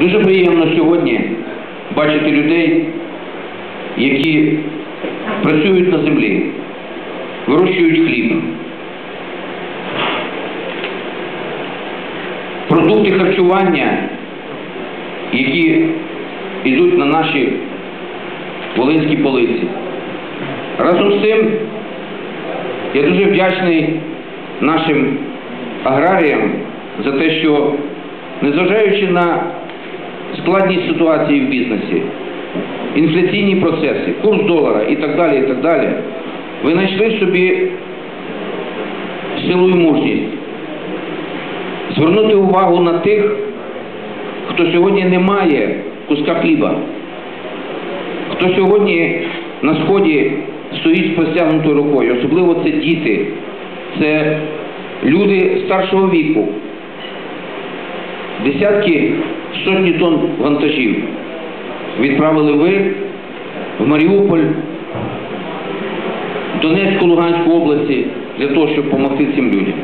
Дуже приємно сьогодні бачити людей, які працюють на землі, вирощують хліб. Продукти харчування, які йдуть на наші волинські полиці. Разом з тим, я дуже вдячний нашим аграріям за те, що, незважаючи на складність ситуації в бізнесі, інфляційні процеси, курс долара і так далі, і так далі, ви знайшли собі силу і мужність. Звернути увагу на тих, хто сьогодні не має куска хліба, хто сьогодні на сході стоїть з простягнутою рукою, особливо це діти, це люди старшого віку, десятки, сотні тонн вантажів відправили ви в Маріуполь, Донецьку, Луганську області для того, щоб допомогти цим людям.